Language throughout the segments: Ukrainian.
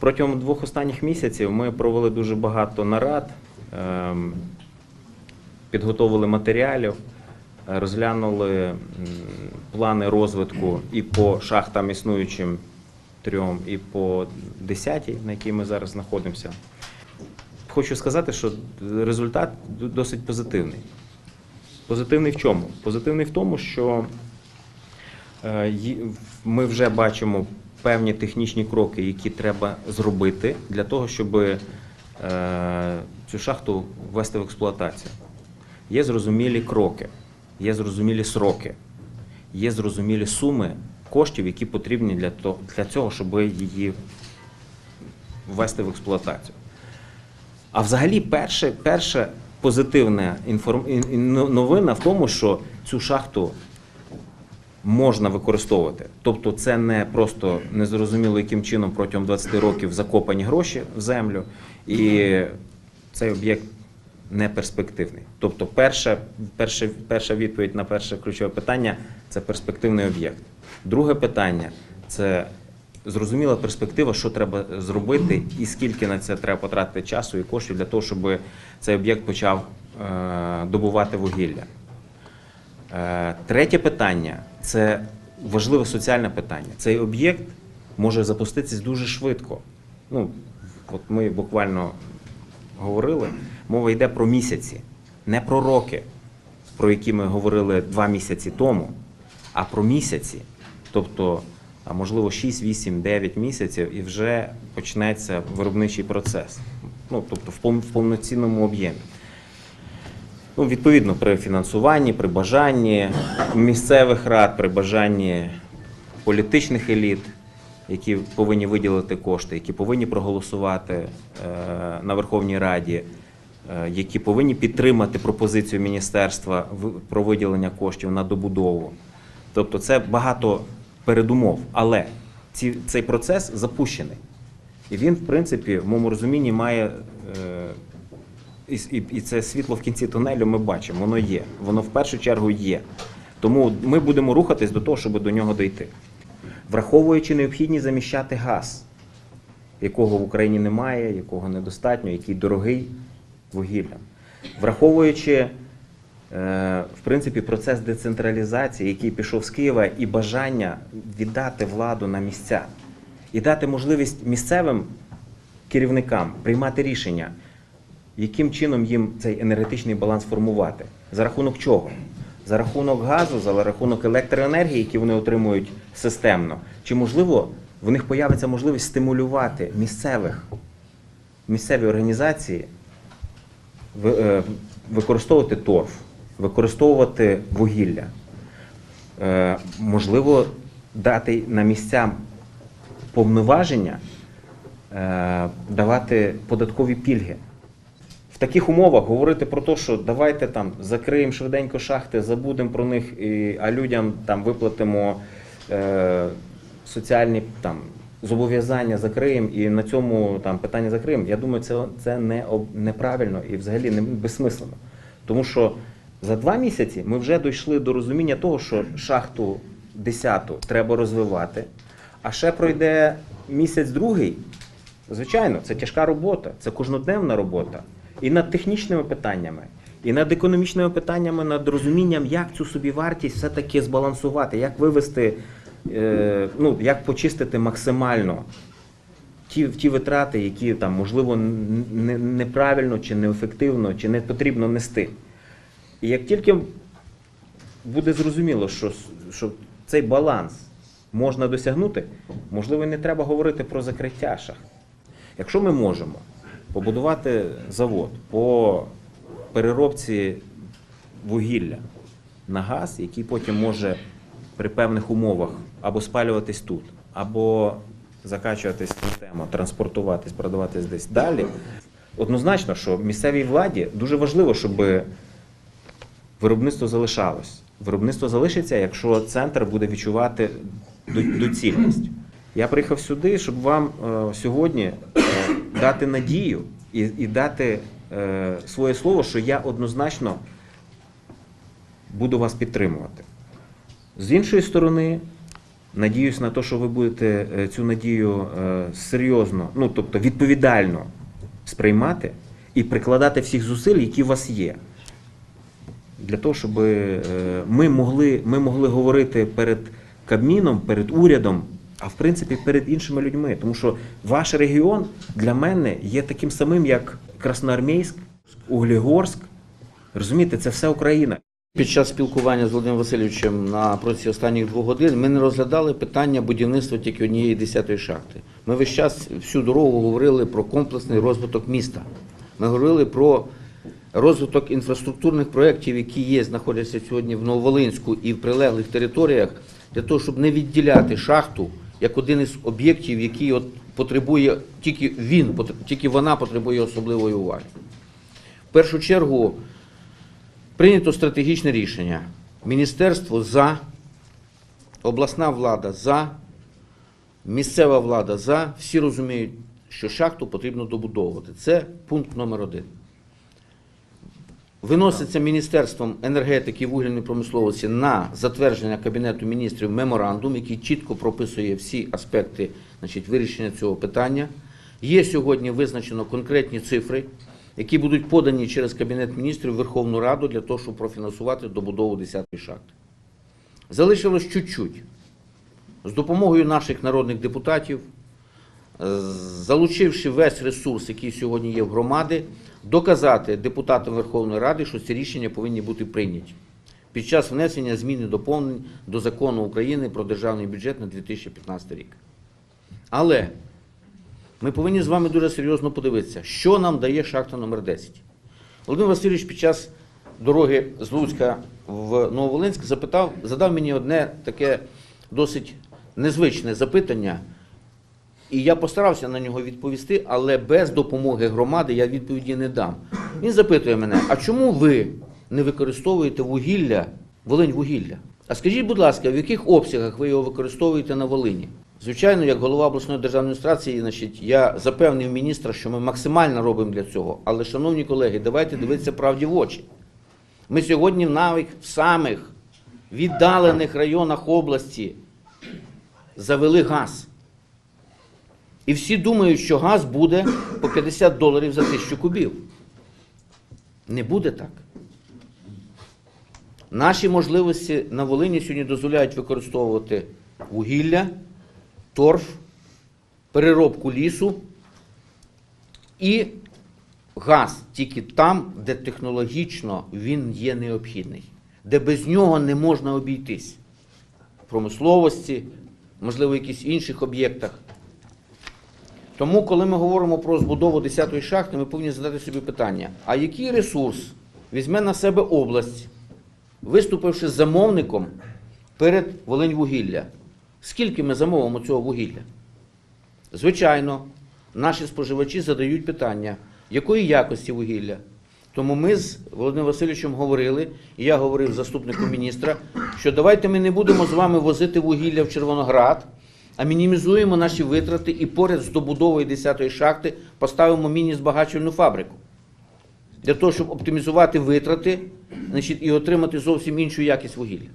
Протягом двох останніх місяців ми провели дуже багато нарад, ем, підготовили матеріалів, е, розглянули плани розвитку і по шахтам існуючим трьом, і по десятій, на якій ми зараз знаходимося. Хочу сказати, що результат досить позитивний. Позитивний в чому? Позитивний в тому, що е, ми вже бачимо певні технічні кроки, які треба зробити для того, щоб е, цю шахту ввести в експлуатацію. Є зрозумілі кроки, є зрозумілі сроки, є зрозумілі суми коштів, які потрібні для, того, цього, щоб її ввести в експлуатацію. А взагалі, перша позитивна новина в тому, що цю шахту можна використовувати. Тобто, це не просто незрозуміло, яким чином протягом 20 років закопані гроші в землю, і цей об'єкт не перспективний. Тобто, перша, перша, перша відповідь на перше ключове питання це перспективний об'єкт. Друге питання це зрозуміла перспектива, що треба зробити і скільки на це треба потратити часу і коштів для того, щоб цей об'єкт почав е, добувати вугілля. Е, Третє питання це важливе соціальне питання. Цей об'єкт може запуститися дуже швидко. Ну, от ми буквально говорили, мова йде про місяці, не про роки, про які ми говорили два місяці тому, а про місяці. Тобто, можливо, 6, 8, 9 місяців і вже почнеться виробничий процес. Ну, тобто в повноцінному об'ємі. Ну, відповідно, при фінансуванні, при бажанні місцевих рад, при бажанні політичних еліт, які повинні виділити кошти, які повинні проголосувати е, на Верховній Раді, е, які повинні підтримати пропозицію міністерства про виділення коштів на добудову. Тобто це багато передумов, але ці, цей процес запущений. І він, в принципі, в моєму розумінні має. І, і, і це світло в кінці тунелю ми бачимо, воно є. Воно в першу чергу є. Тому ми будемо рухатись до того, щоб до нього дійти. Враховуючи необхідність заміщати газ, якого в Україні немає, якого недостатньо, який дорогий вугіллям. Враховуючи, е, в принципі, процес децентралізації, який пішов з Києва, і бажання віддати владу на місця, і дати можливість місцевим керівникам приймати рішення, яким чином їм цей енергетичний баланс формувати? За рахунок чого? За рахунок газу, за рахунок електроенергії, які вони отримують системно. Чи можливо в них появиться можливість стимулювати місцевих місцеві організації е, використовувати торф, використовувати вугілля? Е, Можливо, дати на місця повноваження е, давати податкові пільги. Таких умовах говорити про те, що давайте там закриємо швиденько шахти, забудемо про них, і, а людям там виплатимо е, соціальні там зобов'язання, закриємо і на цьому там питання закриємо. Я думаю, це, це не неправильно і взагалі не безсмислено. Тому що за два місяці ми вже дійшли до розуміння того, що шахту 10 треба розвивати, а ще пройде місяць другий. Звичайно, це тяжка робота, це кожноденна робота. І над технічними питаннями, і над економічними питаннями, над розумінням, як цю собівартість все-таки збалансувати, як вивести, е, ну, як почистити максимально ті, ті витрати, які там, можливо, неправильно чи неефективно, чи не потрібно нести. І як тільки буде зрозуміло, що, що цей баланс можна досягнути, можливо, не треба говорити про закриття шахт. Якщо ми можемо побудувати завод по переробці вугілля на газ, який потім може при певних умовах або спалюватись тут, або закачуватись в транспортуватись, продаватись десь далі, однозначно, що місцевій владі дуже важливо, щоб виробництво залишалось. Виробництво залишиться, якщо центр буде відчувати доцільність. Я приїхав сюди, щоб вам е, сьогодні е, дати надію і, і дати е, своє слово, що я однозначно буду вас підтримувати. З іншої сторони, Надіюсь на те, що ви будете е, цю надію е, серйозно, ну тобто відповідально сприймати і прикладати всіх зусиль, які у вас є. Для того, щоб е, ми могли, ми могли говорити перед Кабміном, перед урядом, а в принципі перед іншими людьми. Тому що ваш регіон для мене є таким самим, як Красноармійськ, Углігорськ. Розумієте, це все Україна. Під час спілкування з Володимиром Васильовичем на протязі останніх двох годин ми не розглядали питання будівництва тільки однієї десятої шахти. Ми весь час всю дорогу говорили про комплексний розвиток міста. Ми говорили про розвиток інфраструктурних проєктів, які є, знаходяться сьогодні в Нововолинську і в прилеглих територіях, для того, щоб не відділяти шахту як один із об'єктів, який от потребує тільки він, тільки вона потребує особливої уваги. В першу чергу. Прийнято стратегічне рішення. Міністерство за, обласна влада за, місцева влада за. Всі розуміють, що шахту потрібно добудовувати. Це пункт номер один. Виноситься Міністерством енергетики і вугільної промисловості на затвердження Кабінету міністрів меморандум, який чітко прописує всі аспекти значить, вирішення цього питання. Є сьогодні визначено конкретні цифри, які будуть подані через Кабінет міністрів в Верховну Раду для того, щоб профінансувати добудову 10-ї шахти. Залишилось чуть-чуть. З допомогою наших народних депутатів, залучивши весь ресурс, який сьогодні є в громади, доказати депутатам Верховної Ради, що ці рішення повинні бути прийняті під час внесення змін і доповнень до закону України про державний бюджет на 2015 рік. Але ми повинні з вами дуже серйозно подивитися, що нам дає шахта номер 10. Володимир Васильович під час дороги з Луцька в Нововолинськ запитав, задав мені одне таке досить незвичне запитання, і я постарався на нього відповісти, але без допомоги громади я відповіді не дам. Він запитує мене: а чому ви не використовуєте вугілля, Волинь вугілля? А скажіть, будь ласка, в яких обсягах ви його використовуєте на Волині? Звичайно, як голова обласної державної адміністрації, значить, я запевнив міністра, що ми максимально робимо для цього. Але, шановні колеги, давайте дивитися правді в очі. Ми сьогодні навіть в самих віддалених районах області завели газ. І всі думають, що газ буде по 50 доларів за тисячу кубів. Не буде так. Наші можливості на Волині сьогодні дозволяють використовувати вугілля, торф, переробку лісу і газ тільки там, де технологічно він є необхідний, де без нього не можна обійтись. В промисловості, можливо, в якихось інших об'єктах. Тому, коли ми говоримо про збудову 10-ї шахти, ми повинні задати собі питання: а який ресурс візьме на себе область, виступивши замовником перед Волиньвугілля? Скільки ми замовимо цього вугілля? Звичайно, наші споживачі задають питання, якої якості вугілля. Тому ми з Володимиром Васильовичем говорили, і я говорив з заступником міністра, що давайте ми не будемо з вами возити вугілля в Червоноград, а мінімізуємо наші витрати і поряд з добудовою 10-ї шахти поставимо міні-збагачувальну фабрику. Для того, щоб оптимізувати витрати значить, і отримати зовсім іншу якість вугілля.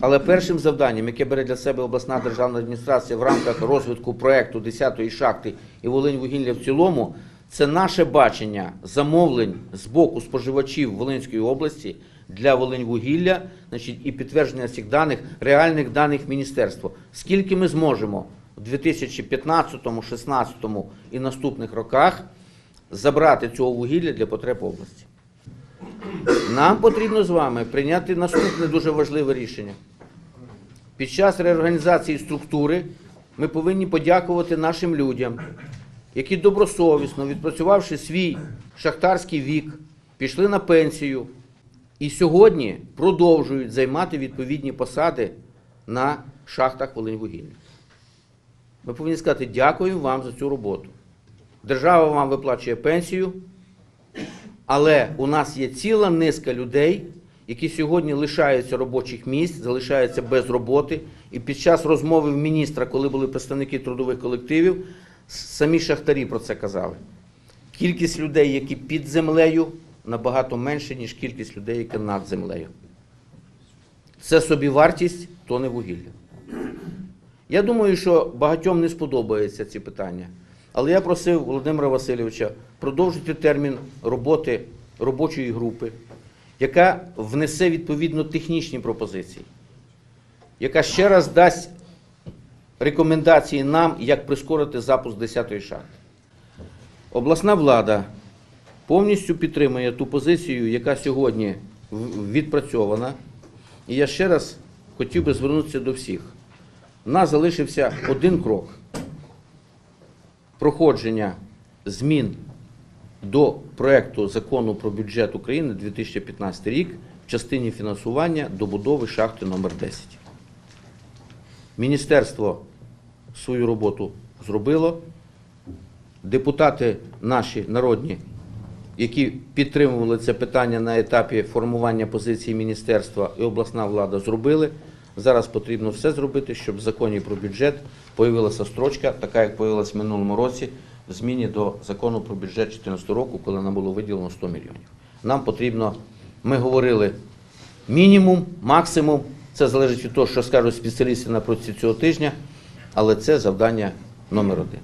Але першим завданням, яке бере для себе обласна державна адміністрація в рамках розвитку проєкту 10-ї шахти і Волинь-вугілля в цілому, це наше бачення замовлень з боку споживачів Волинської області для Волинь-вугілля, значить, і підтвердження цих даних, реальних даних міністерства. Скільки ми зможемо в 2015, 2016 і наступних роках забрати цього вугілля для потреб області. Нам потрібно з вами прийняти наступне дуже важливе рішення. Під час реорганізації структури ми повинні подякувати нашим людям, які добросовісно, відпрацювавши свій шахтарський вік, пішли на пенсію і сьогодні продовжують займати відповідні посади на шахтах Волиньвугілля. Ми повинні сказати дякую вам за цю роботу. Держава вам виплачує пенсію, але у нас є ціла низка людей, які сьогодні лишаються робочих місць, залишаються без роботи. І під час розмови в міністра, коли були представники трудових колективів, самі шахтарі про це казали. Кількість людей, які під землею, набагато менше, ніж кількість людей, які над землею. Це собівартість, то не вугілля. Я думаю, що багатьом не сподобаються ці питання. Але я просив Володимира Васильовича продовжити термін роботи робочої групи, яка внесе відповідно технічні пропозиції, яка ще раз дасть рекомендації нам, як прискорити запуск 10-ї шахти. Обласна влада повністю підтримує ту позицію, яка сьогодні відпрацьована. І я ще раз хотів би звернутися до всіх. У нас залишився один крок проходження змін до проекту закону про бюджет України 2015 рік в частині фінансування добудови шахти номер 10. Міністерство свою роботу зробило. Депутати наші народні, які підтримували це питання на етапі формування позиції міністерства і обласна влада зробили. Зараз потрібно все зробити, щоб в законі про бюджет появилася строчка, така як появилась в минулому році, в зміні до закону про бюджет 2014 року, коли нам було виділено 100 мільйонів. Нам потрібно, ми говорили, мінімум, максимум. Це залежить від того, що скажуть спеціалісти на протязі цього тижня, але це завдання номер один.